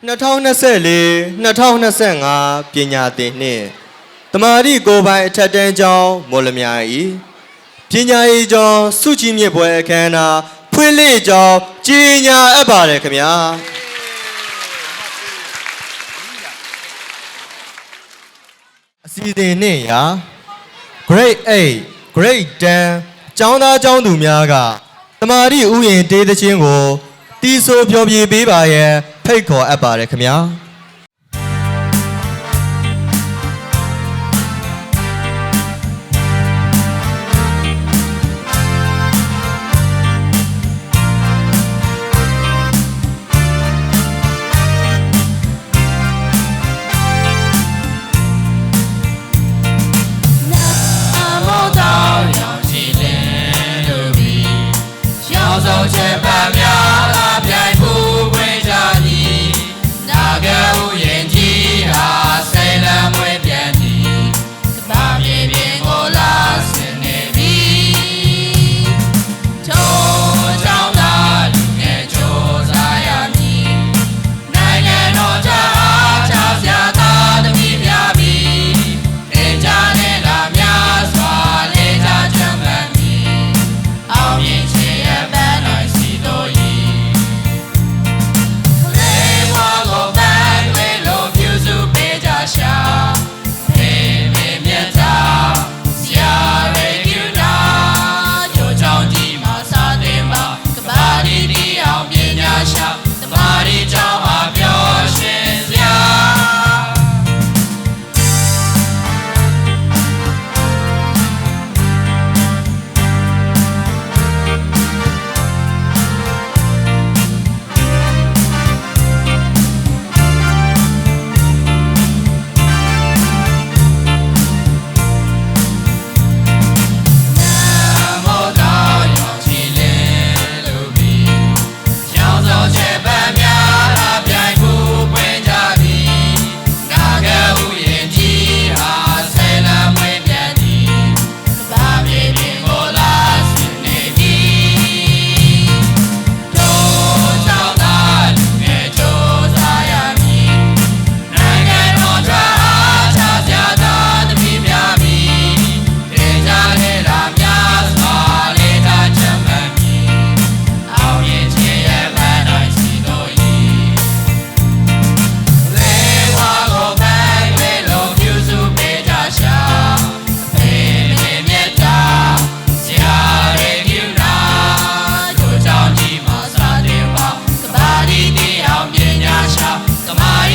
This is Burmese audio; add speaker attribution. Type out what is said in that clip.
Speaker 1: 2024 2025ပညာသင်နှင့်တမာရီကိုယ်ပိုင်အထက်တန်းကျောင်းမော်လမြိုင်ဤပညာရေးကျောင်းစုကြည်မြစ်ပွဲအခမ်းအနားဖွင့်လှစ်ကျောင်းကြီးညာအပ်ပါတယ်ခင်ဗျာအစီအစဉ်နှင့်ရာ Grade 8 Grade 10ကျောင်းသားကျောင်းသူများကတမာရီဥယျာဉ်တေးသချင်းကို တီးဆိုဖျော်ဖြေပေးပါရန်ဖိတ်ခေါ်အပ်ပါတယ်ခင်ဗျာ job. ชาสมัย